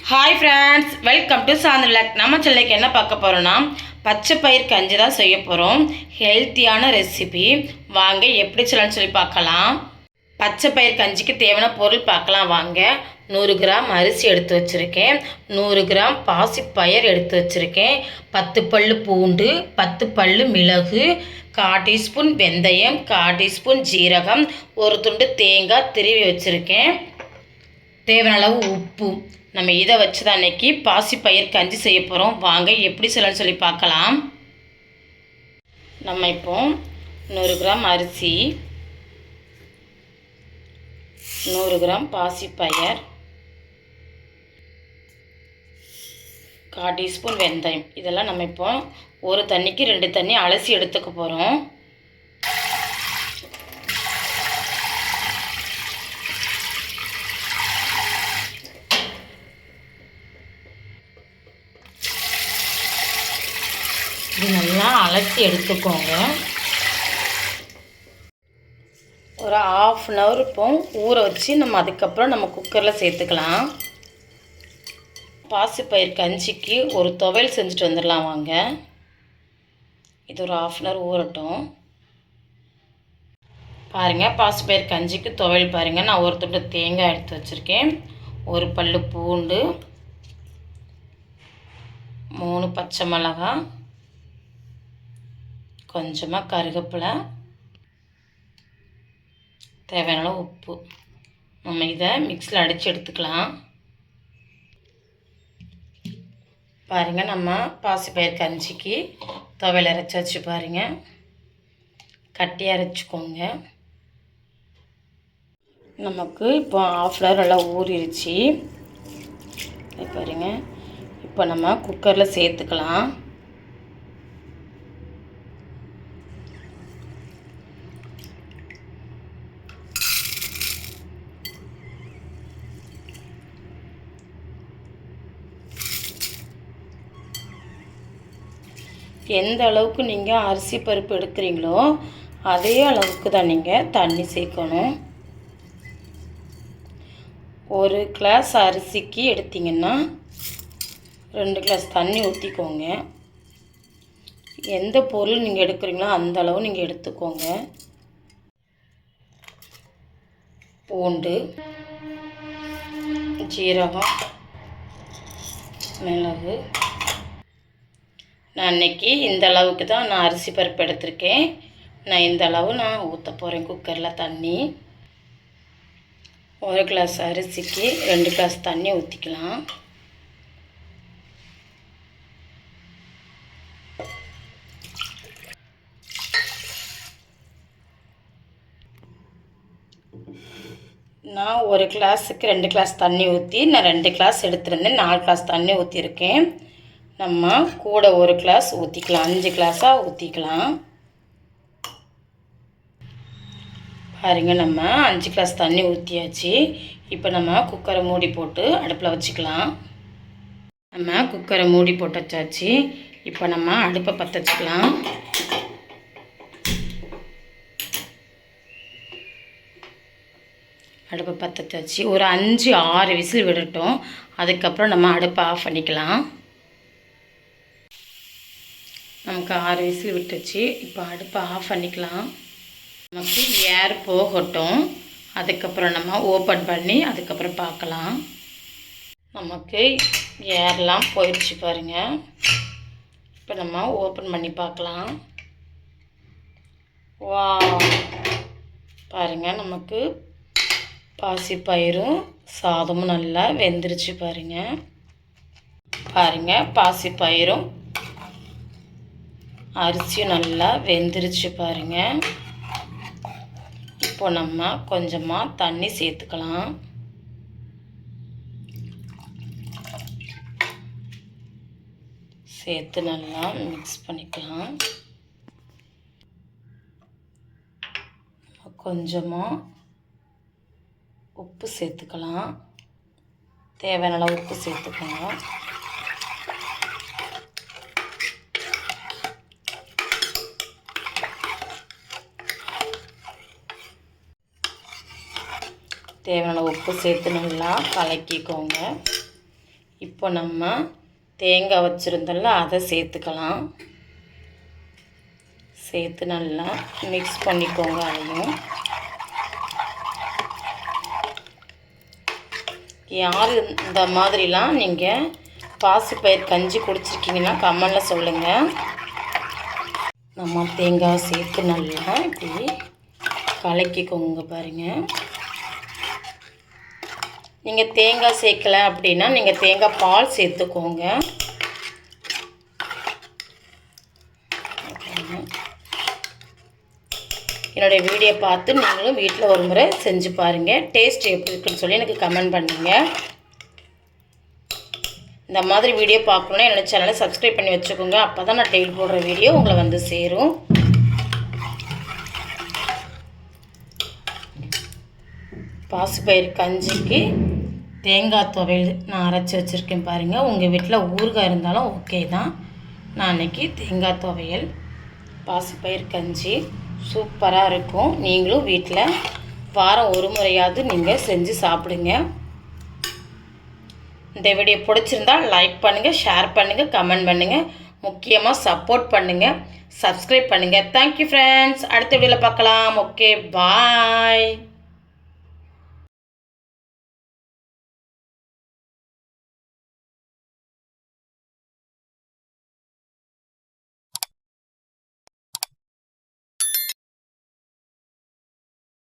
Hi friends welcome to Santhilak நம்ம சென்னைக்கு என்ன பார்க்க போகிறோன்னா பச்சை பயிர் கஞ்சி தான் செய்ய போகிறோம் ஹெல்த்தியான ரெசிபி வாங்க எப்படி சொல்லணும்னு சொல்லி பார்க்கலாம். பச்சை பயிர் கஞ்சிக்கு தேவையான பொருள் பார்க்கலாம் வாங்க. நூறு கிராம் அரிசி எடுத்து வச்சுருக்கேன். நூறு கிராம் பாசிப்பயிர் எடுத்து வச்சுருக்கேன். பத்து பல்லு பூண்டு பத்து பல்லு மிளகு கால் டீஸ்பூன் வெந்தயம் கால் டீஸ்பூன் ஜீரகம் ஒரு துண்டு தேங்காய் திருவி வச்சுருக்கேன். தேவையான அளவு உப்பு நம்ம இதை வச்சு தான் அன்னைக்கு பாசிப்பயிர் கஞ்சி செய்ய போகிறோம் வாங்க எப்படி செய்யலாம்னு சொல்லி பார்க்கலாம். நம்ம இப்போ நூறு கிராம் அரிசி நூறு கிராம் பாசிப்பயர் கால் டீஸ்பூன் வெந்தயம். இதெல்லாம் நம்ம இப்போ ஒரு தண்ணிக்கு ரெண்டு தண்ணி அலசி எடுத்துக்க போகிறோம் இது நல்லா அலசி எடுத்துக்கோங்க. ஒரு ஆஃப் அன் ஹவர் இப்போ ஊற வச்சு நம்ம அதுக்கப்புறம் நம்ம குக்கரில் சேர்த்துக்கலாம். பாசிப்பயிர் கஞ்சிக்கு ஒரு துவையல் செஞ்சுட்டு வந்துடலாம் வாங்க. இது ஒரு ஆஃப் அன் ஹவர் ஊறட்டும். பாருங்கள் பாசிப்பயிர் கஞ்சிக்கு துவையல் பாருங்கள் நான் ஒரு துண்டு தேங்காய் எடுத்து வச்சுருக்கேன். ஒரு பல்லு பூண்டு மூணு பச்சை மிளகாய் கொஞ்சமாக கருவேப்பிலை தேவையான உப்பு. நம்ம இதை மிக்ஸில் அடித்து எடுத்துக்கலாம். பாருங்கள் நம்ம பாசிப்பயிர் கஞ்சிக்கு துவையல் அரைச்சி வச்சு பாருங்கள் கட்டி அரைச்சிக்கோங்க. நமக்கு இப்போ ஆஃப் அன் நல்லா ஊறிடுச்சு பாருங்கள் பாருங்க. இப்போ நம்ம குக்கரில் சேர்த்துக்கலாம். எந்த அளவுக்கு நீங்கள் அரிசி பருப்பு எடுக்கிறீங்களோ அதே அளவுக்கு தான் நீங்கள் தண்ணி சேர்க்கணும். ஒரு கிளாஸ் அரிசிக்கு எடுத்திங்கன்னா ரெண்டு கிளாஸ் தண்ணி ஊற்றிக்கோங்க எந்த பொருள் நீங்கள் எடுக்கிறீங்களோ அந்த அளவு நீங்கள் எடுத்துக்கோங்க. பூண்டு ஜீரகம் மிளகு நான் இன்றைக்கி இந்த அளவுக்கு தான் நான் அரிசி பருப்பு எடுத்திருக்கேன். நான் இந்த அளவு நான் ஊற்ற போகிறேன் குக்கரில் தண்ணி. ஒரு கிளாஸ் அரிசிக்கு ரெண்டு கிளாஸ் தண்ணி ஊற்றிக்கலாம் நான் ஒரு கிளாஸுக்கு ரெண்டு கிளாஸ் தண்ணி ஊற்றி நான் ரெண்டு கிளாஸ் எடுத்துருந்தேன். நாலு கிளாஸ் தண்ணி ஊற்றிருக்கேன் நம்ம கூட ஒரு கிளாஸ் ஊற்றிக்கலாம் அஞ்சு கிளாஸாக ஊற்றிக்கலாம் பாருங்க நம்ம அஞ்சு கிளாஸ் தண்ணி ஊற்றியாச்சு இப்போ நம்ம குக்கரை மூடி போட்டு அடுப்பில் வச்சுக்கலாம். நம்ம குக்கரை மூடி போட்டு வச்சாச்சு இப்போ நம்ம அடுப்பை பற்ற வச்சுக்கலாம் அடுப்பை பற்ற வச்சாச்சு ஒரு அஞ்சு ஆறு விசில் விடட்டும். அதுக்கப்புறம் நம்ம அடுப்பை ஆஃப் பண்ணிக்கலாம். நமக்கு ஆறு விசில் விட்டுச்சு. இப்போ அடுப்பை ஆஃப் பண்ணிக்கலாம். நமக்கு ஏர் போகட்டும். அதுக்கப்புறம் நம்ம ஓப்பன் பண்ணி அதுக்கப்புறம் பார்க்கலாம். நமக்கு ஏர்லாம் போயிடுச்சு பாருங்கள் இப்போ நம்ம ஓப்பன் பண்ணி பார்க்கலாம். வா பாருங்கள் நமக்கு பாசிப்பயிரும் சாதமும் நல்லா வெந்துருச்சு பாருங்கள் பாருங்கள் பாசிப்பயிரும் அரிசியும் நல்லா வெந்துருச்சு பாருங்க. இப்போ நம்ம கொஞ்சமாக தண்ணி சேர்த்துக்கலாம். சேர்த்து நல்லா மிக்ஸ் பண்ணிக்கலாம். கொஞ்சமாக உப்பு சேர்த்துக்கலாம். தேவையான அளவு உப்பு சேர்த்துக்கலாம். தேவையான உப்பு சேர்த்து நல்லா கலக்கிக்கோங்க. இப்போ நம்ம தேங்காய் வச்சுருந்தோம்ல அதை சேர்த்துக்கலாம். சேர்த்து நல்லா மிக்ஸ் பண்ணிக்கோங்க அதையும். யார் இந்த மாதிரிலாம் நீங்கள் பாசிப்பயிர் கஞ்சி குடிச்சிருக்கீங்கன்னா கமெண்டில் சொல்லுங்கள் நம்ம தேங்காய் சேர்த்து நல்லா இப்படி கலக்கிக்கோங்க பாருங்கள் நீங்கள் தேங்காய் சேர்க்கல அப்படின்னா நீங்கள் தேங்காய் பால் சேர்த்துக்கோங்க. என்னுடைய வீடியோ பார்த்து நீங்களும் வீட்டில் ஒரு முறை செஞ்சு பாருங்கள் டேஸ்ட் எப்படி இருக்குன்னு சொல்லி எனக்கு கமெண்ட் பண்ணுங்கள் இந்த மாதிரி வீடியோ பார்க்கணுன்னா என்னோடய சேனலை சப்ஸ்கிரைப் பண்ணி வச்சுக்கோங்க. அப்போ தான் நான் டெய்லி போடுற வீடியோ உங்களை வந்து சேரும். பாசிப்பயிறு கஞ்சிக்கு தேங்காய் துவையல் நான் அரைச்சி வச்சுருக்கேன் பாருங்கள் உங்கள் வீட்டில் ஊறுகாய் இருந்தாலும் ஓகே தான். நான் அன்றைக்கி தேங்காய் துவையல் பாசிப்பயிர் கஞ்சி சூப்பராக இருக்கும். நீங்களும் வீட்டில் வாரம் ஒரு முறையாவது நீங்கள் செஞ்சு சாப்பிடுங்க. இந்த வீடியோ பிடிச்சிருந்தா லைக் பண்ணுங்கள் ஷேர் பண்ணுங்கள் கமெண்ட் பண்ணுங்கள் முக்கியமாக சப்போர்ட் பண்ணுங்கள் சப்ஸ்கிரைப் பண்ணுங்கள் தேங்க்யூ ஃப்ரெண்ட்ஸ் அடுத்த வீடியோவில் பார்க்கலாம். Okay bye